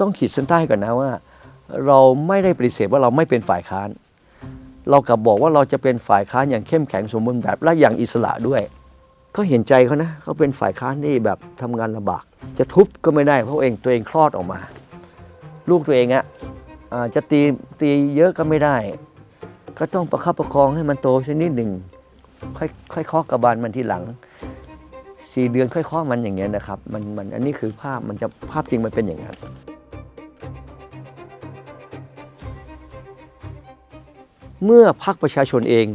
ต้องขีดเส้นใต้ก่อนนะว่า เราไม่ได้ปฏิเสธว่าเราไม่เป็นฝ่ายค้าน เรากลับบอกว่าเราจะเป็นฝ่ายค้านอย่างเข้มแข็งสมบูรณ์แบบและอย่างอิสระด้วยก็เห็นใจเขานะเขาเป็นฝ่ายค้านที่แบบทำงานลำบาก จะทุบก็ไม่ได้เพราะเองตัวเองคลอดออกมา ลูกตัวเองอะ่ะจะตีตีเยอะก็ไม่ได้ ก็ต้องประคับประคองให้มันโตชนิดหนึ่งค่อยค่อยเคาะกระบาลมันทีหลังสี่เดือนค่อยเคาะมันอย่างเงี้ยนะครับมันมันอันนี้คือภาพมันจะภาพจริงมันเป็นอย่างนั้น เมื่อพรรคประชาชนเอง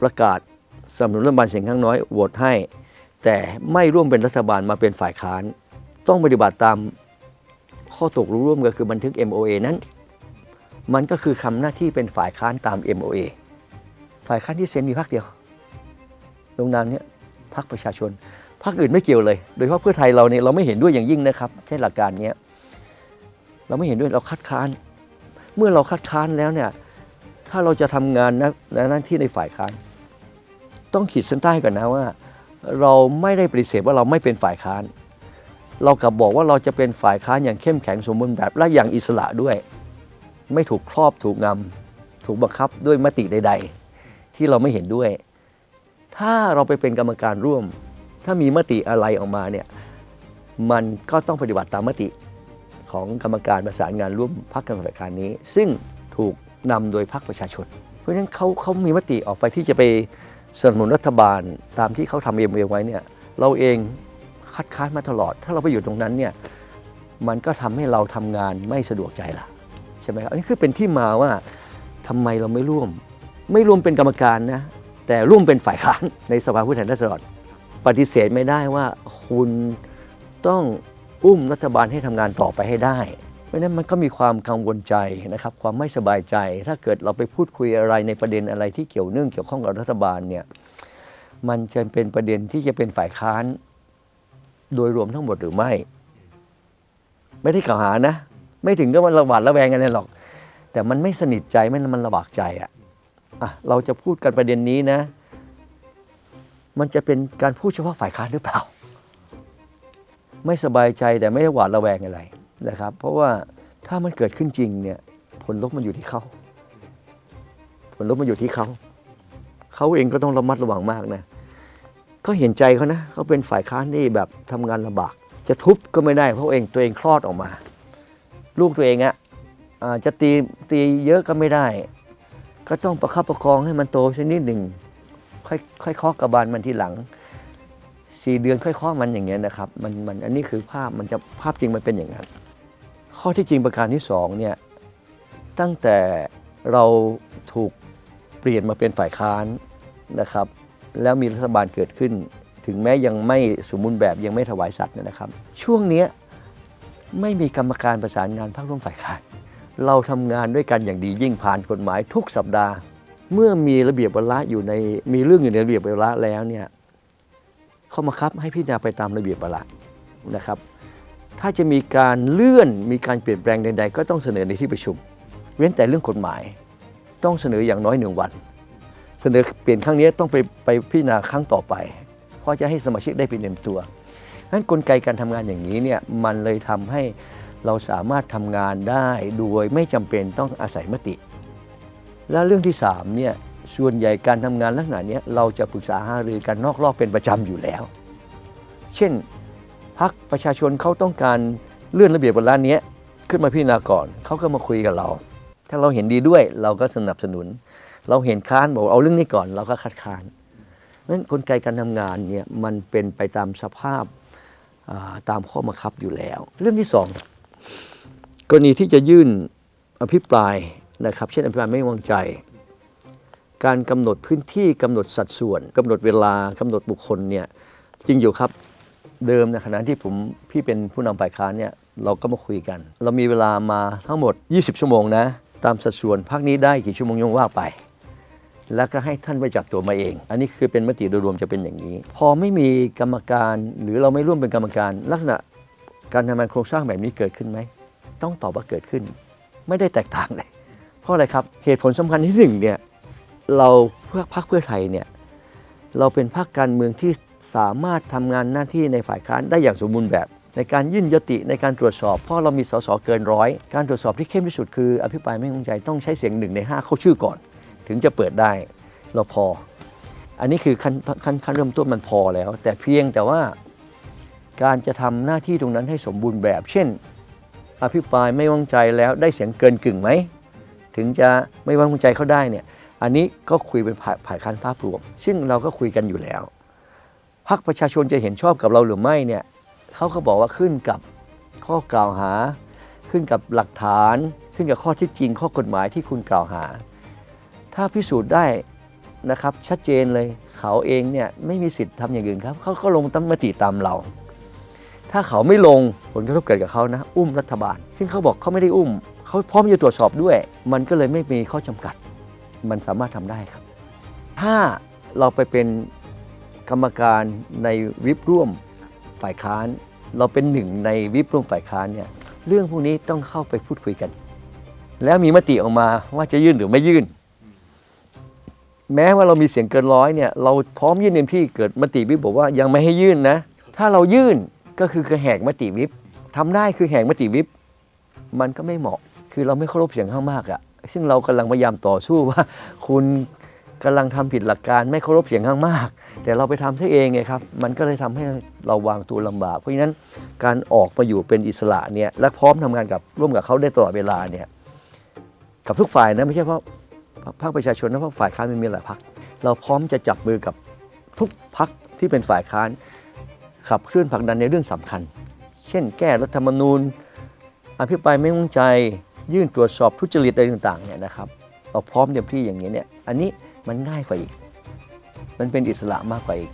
ประกาศสนับสนุนรัฐบาลเสียงข้างน้อยโหวตให้ แต่ไม่ร่วมเป็นรัฐบาลมาเป็นฝ่ายค้าน ต้องปฏิบัติตามข้อตกลงร่วมก็คือบันทึก MOA นั้น มันก็คือคำหน้าที่เป็นฝ่ายค้านตาม MOA ฝ่ายค้านที่เซ็นมีพรรคเดียวลงนามเนี้ยพรรคประชาชนพรรคอื่นไม่เกี่ยวเลย โดยเฉพาะเพื่อไทยเราเนี่ยเราไม่เห็นด้วยอย่างยิ่งนะครับใช่หลักการเนี้ยเราไม่เห็นด้วยเราคัดค้าน เมื่อเราคัดค้านแล้วเนี่ย ถ้าเราจะทำงานนะในหน้าที่ในฝ่ายค้านต้องขีดเส้นใต้ก่อนนะว่า เราไม่ได้ปฏิเสธว่าเราไม่เป็นฝ่ายค้าน เรากลับบอกว่าเราจะเป็นฝ่ายค้านอย่างเข้มแข็งสมบูรณ์แบบและอย่างอิสระด้วย ไม่ถูกครอบถูกงำถูกบังคับด้วยมติใด ๆ ที่เราไม่เห็นด้วย ถ้าเราไปเป็นกรรมการร่วม ถ้ามีมติอะไรออกมาเนี่ยมันก็ต้องปฏิบัติตามมติของกรรมการประสานงานร่วมพรรคการฝ่ายค้านนี้ ซึ่งถูก นำโดยพรรคประชาชน เพราะฉะนั้นเขาเขามีมติออกไปที่จะไปสนับสนุนรัฐบาลตามที่เขาทำเองไว้เนี่ยเราเองคัดค้านมาตลอด ถ้าเราไปอยู่ตรงนั้นเนี่ยมันก็ทำให้เราทำงานไม่สะดวกใจละใช่ไหมครับอันนี้คือเป็นที่มาว่าทำไมเราไม่ร่วม ไม่ร่วมเป็นกรรมการนะแต่ร่วมเป็นฝ่ายค้านในสภาผู้แทนราษฎรปฏิเสธไม่ได้ว่าคุณต้องอุ้มรัฐบาลให้ทำงานต่อไปให้ได้ เพราะนั้นมันก็มีความกังวลใจนะครับ ความไม่สบายใจ ถ้าเกิดเราไปพูดคุยอะไรในประเด็นอะไรที่เกี่ยวเนื่องเกี่ยวข้องกับรัฐบาลเนี่ยมันจะเป็นประเด็นที่จะเป็นฝ่ายค้าน โดยรวมทั้งหมดหรือไม่ ไม่ได้กล่าวหานะ ไม่ถึงกับว่าระหวาดระแวงกันเลยหรอก แต่มันไม่สนิทใจไม่มันระบากใจอะอะเราจะพูดกันประเด็นนี้นะ มันจะเป็นการพูดเฉพาะฝ่ายค้านหรือเปล่า ไม่สบายใจแต่ไม่ได้หวาดระแวงอะไร นะครับ เพราะว่าถ้ามันเกิดขึ้นจริงเนี่ย ผลลบมันอยู่ที่เขาผลลบมันอยู่ที่เขาเขาเองก็ต้องระมัดระวังมากนะก็เห็นใจเขานะเขาเป็นฝ่ายค้านที่แบบทำงานลำบาก จะทุบก็ไม่ได้เพราะเองตัวเองคลอดออกมา ลูกตัวเองอะ่ะจะตีตีเยอะก็ไม่ได้ ก็ต้องประคับประคองให้มันโตชนิดหนึ่งค่อยค่อยเคาะกระบาลมันทีหลังสี่เดือนค่อยเคาะมันอย่างเงี้ยนะครับมันมันอันนี้คือภาพมันจะภาพจริงมันเป็นอย่างนั้น ข้อที่จริงประการที่สองเนี่ยตั้งแต่เราถูกเปลี่ยนมาเป็นฝ่ายค้านนะครับ แล้วมีรัฐบาลเกิดขึ้น ถึงแม้ยังไม่สมบูรณ์แบบยังไม่ถวายสัตย์นะครับ ช่วงเนี้ยไม่มีกรรมการประสานงานพรรคร่วมฝ่ายค้าน เราทำงานด้วยกันอย่างดียิ่งผ่านกฎหมายทุกสัปดาห์ เมื่อมีระเบียบวาระอยู่ในมีเรื่องอยู่ในระเบียบวาระแล้วเนี่ยเขามาคับให้พิจารณาไปตามระเบียบวาระนะครับ ถ้าจะมีการเลื่อนมีการเปลี่ยนแปลงใด ๆ ก็ต้องเสนอในที่ประชุม เว้นแต่เรื่องกฎหมาย ต้องเสนออย่างน้อยหนึ่งวัน เสนอเปลี่ยนครั้งนี้ต้องไปไปพิจารณาครั้งต่อไป เพราะจะให้สมาชิกได้เป็นเต็มตัวนั้นกลไกการทำงานอย่างนี้เนี่ยมันเลยทำให้เราสามารถทำงานได้โดยไม่จำเป็นต้องอาศัยมติ และเรื่องที่3เนี่ยส่วนใหญ่การทำงานลักษณะนี้เราจะปรึกษาหารือกันนอกรอบเป็นประจำอยู่แล้ว เช่น พักประชาชนเขาต้องการเลื่อนระเบียบวาระนี้ขึ้นมาพิจารณาก่อนเขาก็มาคุยกับเรา ถ้าเราเห็นดีด้วยเราก็สนับสนุน เราเห็นค้านบอกเอาเรื่องนี้ก่อนเราก็คัดค้านนั้นกลไกการทำงานเนี่ยมันเป็นไปตามสภาพาตามข้อบังคับอยู่แล้ว เรื่องที่สองกรณีที่จะยื่นอภิปรายนะครับ เช่นอภิปรายไม่วางใจ การกำหนดพื้นที่กำหนดสัดส่วนกำหนดเวลากำหนดบุคคลเนี่ยจริงอยู่ครับ เดิมในขณะที่ผมพี่เป็นผู้นำฝ่ายค้านเนี่ยเราก็มาคุยกัน เรามีเวลามาทั้งหมด 20 ชั่วโมงนะ ตามสัดส่วนพักนี้ได้กี่ชั่วโมงยงว่าไป แล้วก็ให้ท่านไปจัดตัวมาเอง อันนี้คือเป็นมติโดยรวมจะเป็นอย่างนี้ พอไม่มีกรรมการหรือเราไม่ร่วมเป็นกรรมการ ลักษณะการทำงานโครงสร้างแบบนี้เกิดขึ้นไหมต้องตอบว่าเกิดขึ้น ไม่ได้แตกต่างเลย เพราะอะไรครับเหตุผลสำคัญที่หนึ่งเนี่ยเราเพื่อพรรคเพื่อไทยเนี่ยเราเป็นพรรคการเมืองที่ สามารถทำงานหน้าที่ในฝ่ายค้านได้อย่างสมบูรณ์แบบ ในการยื่นยติในการตรวจสอบ เพราะเรามีสสเกินร้อยการตรวจสอบที่เข้มที่สุดคืออภิปรายไม่ไว้วางใจต้องใช้เสียงหนึ่งในห้าเข้าชื่อก่อน ถึงจะเปิดได้เราพอ อันนี้คือขั้นขั้นขั้นเริ่มต้นมันพอแล้ว แต่เพียงแต่ว่าการจะทำหน้าที่ตรงนั้นให้สมบูรณ์แบบ เช่น อภิปรายไม่ไว้วางใจแล้วได้เสียงเกินกึ่งไหมถึงจะไม่ไว้วางใจเขาได้เนี่ยอันนี้ก็คุยเป็นผ่าผ่ายคันภาพรวม ซึ่งเราก็คุยกันอยู่แล้ว พรรคประชาชนจะเห็นชอบกับเราหรือไม่เนี่ยเขาก็บอกว่าขึ้นกับข้อกล่าวหา ขึ้นกับหลักฐาน ขึ้นกับข้อที่จริงข้อกฎหมายที่คุณกล่าวหา ถ้าพิสูจน์ได้นะครับชัดเจนเลยเขาเองเนี่ยไม่มีสิทธิ์ทำอย่างอื่นครับเขาก็ลงตามมติตามเรา ถ้าเขาไม่ลงผลกระทบเกิดกับเขานะอุ้มรัฐบาล ซึ่งเขาบอกเขาไม่ได้อุ้มเขาพร้อมจะตรวจสอบด้วย มันก็เลยไม่มีข้อจำกัด มันสามารถทำได้ครับ ถ้าเราไปเป็น กรรมการในวิปร่วมฝ่ายค้าน เราเป็นหนึ่งในวิปร่วมฝ่ายค้านเนี่ยเรื่องพวกนี้ต้องเข้าไปพูดคุยกัน แล้วมีมติออกมาว่าจะยื่นหรือไม่ยื่น แม้ว่าเรามีเสียงเกินร้อยเนี่ยเราพร้อมยื่นเต็มที่เกิดมติวิปบอกว่ายังไม่ให้ยื่นนะ ถ้าเรายื่นก็คือคือแหกมติวิปทำได้คือแหกมติวิปมันก็ไม่เหมาะ คือเราไม่เคารพเสียงข้างมากอะซึ่งเรากำลังพยายามต่อสู้ว่า คุณ กำลังทำผิดหลักการไม่เคารพเสียงข้างมาก แต่เราไปทำซะเองไงครับมันก็เลยทำให้เราวางตัวลำบาก เพราะฉะนั้นการออกมาอยู่เป็นอิสระเนี่ยและพร้อมทำงานกับร่วมกับเขาได้ตลอดเวลาเนี่ยกับทุกฝ่ายนะไม่ใช่เพราะพรรคประชาชนนะเพราะฝ่ายค้านมันมีหลายพรรคเราพร้อมจะจับมือกับทุกพรรคที่เป็นฝ่ายค้านขับเคลื่อนผลักดันในเรื่องสำคัญ เช่น แก้รัฐธรรมนูญอภิปรายไม่ไว้วางใจยื่นตรวจสอบทุจริตอะไรต่างๆเนี่ยนะครับ เราพร้อมเต็มที่อย่างนี้เนี่ย อันนี้มันง่ายกว่าอีก มันเป็นอิสระมากกว่าอีก